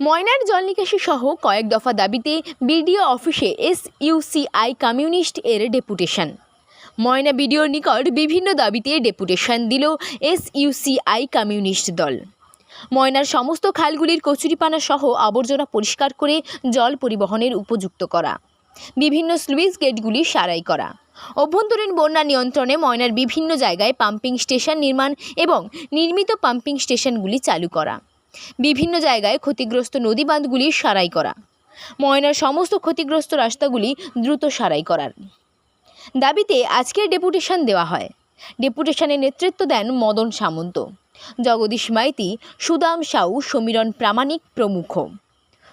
ময়নার জল নিকাশি সহ কয়েক দফা দাবিতে বিডিও অফিসে এস ইউসিআই কমিউনিস্ট এর ডেপুটেশন। ময়না বিডিওর নিকট বিভিন্ন দাবিতে ডেপুটেশন দিল এস ইউসিআই কমিউনিস্ট দল। ময়নার সমস্ত খালগুলির কচুরিপানা সহ আবর্জনা পরিষ্কার করে জল পরিবহনের উপযুক্ত করা। বিভিন্ন স্লুইস গেটগুলি সারাই করা। অভ্যন্তরীণ বন্যা নিয়ন্ত্রণে ময়নার বিভিন্ন জায়গায় পাম্পিং স্টেশন নির্মাণ এবং নির্মিত পাম্পিং স্টেশনগুলি চালু করা। বিভিন্ন জায়গায় ক্ষতিগ্রস্ত নদী বাঁধগুলি সারাই করা। ময়নার সমস্ত ক্ষতিগ্রস্ত রাস্তাগুলি দ্রুত সারাই করার। দাবিতে আজকের ডেপুটেশন দেওয়া হয়। ডেপুটেশনে নেতৃত্ব দেন মদন সামন্ত। জগদীশ মাইতি, সুদাম সাউ, সমীরণ প্রামাণিক প্রমুখ।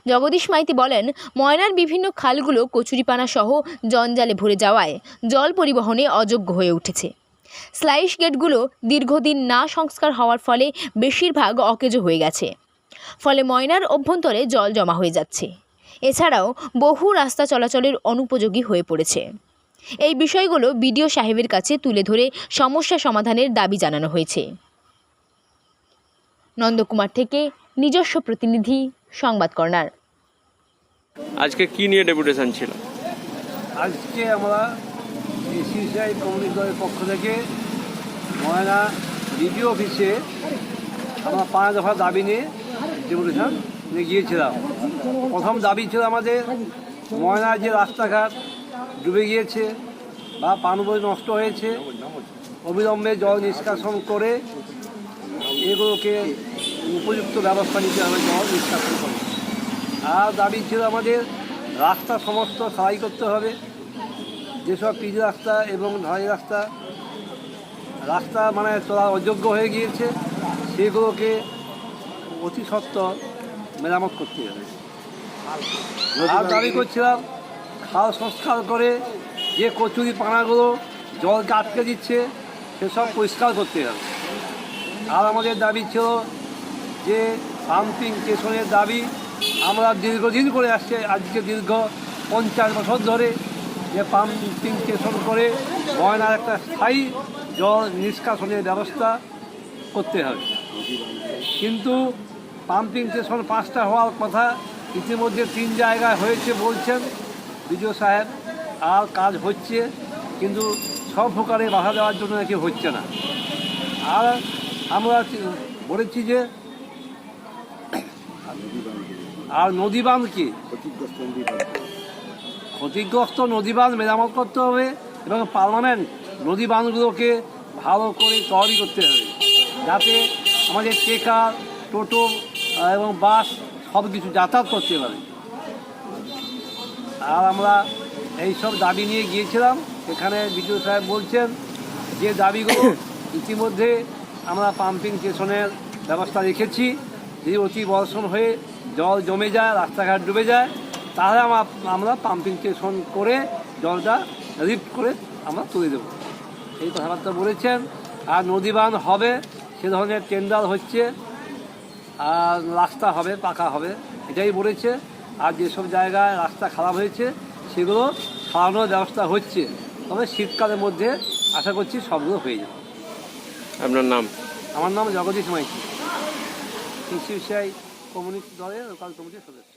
জগদীশ মাইতি বলেন, ময়নার বিভিন্ন খালগুলো কচুরিপানা সহ জঞ্জালে ভরে যাওয়ায় জল পরিবহনে অযোগ্য হয়ে উঠেছে। স্লাইস গেটগুলো দীর্ঘদিন না সংস্কার হওয়ার ফলে বেশিরভাগ অকেজো হয়ে গেছে। ফলে ময়নার অভ্যন্তরে জল জমা হয়ে যাচ্ছে। এছাড়াও বহু রাস্তা চলাচলের অনুপযোগী হয়ে পড়েছে। এই বিষয়গুলো বিডিও সাহেবের কাছে তুলে ধরে সমস্যা সমাধানের দাবি জানানো হয়েছে। নন্দকুমার থেকে নিজস্ব প্রতিনিধি সংবাদ কর্নার। আজকে কি নিয়ে ডেপুটেশন ছিল? আজকে আমরা সিসিআই কমিউনিস্ট পক্ষ থেকে ময়না ডিডিও অফিসে আমরা পাঁচ দফা দাবি নিয়ে ডেপুটেশন গিয়েছিলাম। প্রথম দাবি ছিল আমাদের ময়নার যে রাস্তাঘাট ডুবে গিয়েছে বা পানবই নষ্ট হয়েছে, অবিলম্বে জল নিষ্কাশন করে এগুলোকে উপযুক্ত ব্যবস্থা নিতে হবে জল নিষ্কাশন করে। আর দাবি ছিল আমাদের রাস্তা সমস্ত সারাই করতে হবে। যেসব পিচ রাস্তা এবং ঢালাই রাস্তা রাস্তা মানে চলা অযোগ্য হয়ে গিয়েছে, সেগুলোকে অতি সত্ত্বর মেরামত করতে হবে। আর দাবি করছিলাম, খাল সংস্কার করে যে কচুরি পানাগুলো জলকে আটকে দিচ্ছে, সেসব পরিষ্কার করতে হবে। আর আমাদের দাবি ছিল যে পাম্পিং স্টেশনের দাবি আমরা দীর্ঘদিন করে আসছে, আজকে দীর্ঘ পঞ্চাশ বছর ধরে যে পাম্পিং স্টেশন করে ময়নার একটা স্থায়ী জল নিষ্কাশনের ব্যবস্থা করতে হবে। কিন্তু পাম্পিং স্টেশন পাঁচটা হওয়ার কথা ইতিমধ্যে তিন জায়গায় হয়েছে বলছেন বিডিও সাহেব। আর কাজ হচ্ছে, কিন্তু সব প্রকারে বাধা দেওয়ার জন্য নাকি হচ্ছে না। আর আমরা বলেছি যে, আর নদী বাঁধ কি ক্ষতিগ্রস্ত নদী বাঁধ মেরামত করতে হবে এবং পার্মানেন্ট নদী বাঁধগুলোকে ভালো করে তৈরি করতে হবে। যাতে আমাদের ট্রেকার টোটো এবং বাস সব কিছু যাতায়াত করতে পারে। আর আমরা এইসব দাবি নিয়ে গিয়েছিলাম। এখানে বিজয় সাহেব বলছেন যে দাবিগুলো ইতিমধ্যে আমরা পাম্পিং স্টেশনের ব্যবস্থা রেখেছি। যদি অতি বর্ষণ হয়ে জল জমে যায় রাস্তাঘাট ডুবে যায় তাহলে আমরা পাম্পিং স্টেশন করে জলটা লিফ্ট করে আমরা তুলে দেবো। এই কথাবার্তা বলেছেন। আর নদী বাঁধ হবে সে ধরনের টেন্ডার হচ্ছে আর রাস্তা হবে পাকা হবে এটাই বলেছে। আর যেসব জায়গায় রাস্তা খারাপ হয়েছে সেগুলো সারানোর ব্যবস্থা হচ্ছে। তবে শীতকালের মধ্যে আশা করছি সবগুলো হয়ে যাবে। আপনার নাম? আমার নাম জগদীশ মাইতি। কৃষি বিষয় কমিউনিস্ট দলের লোকাল কমিটির সদস্য।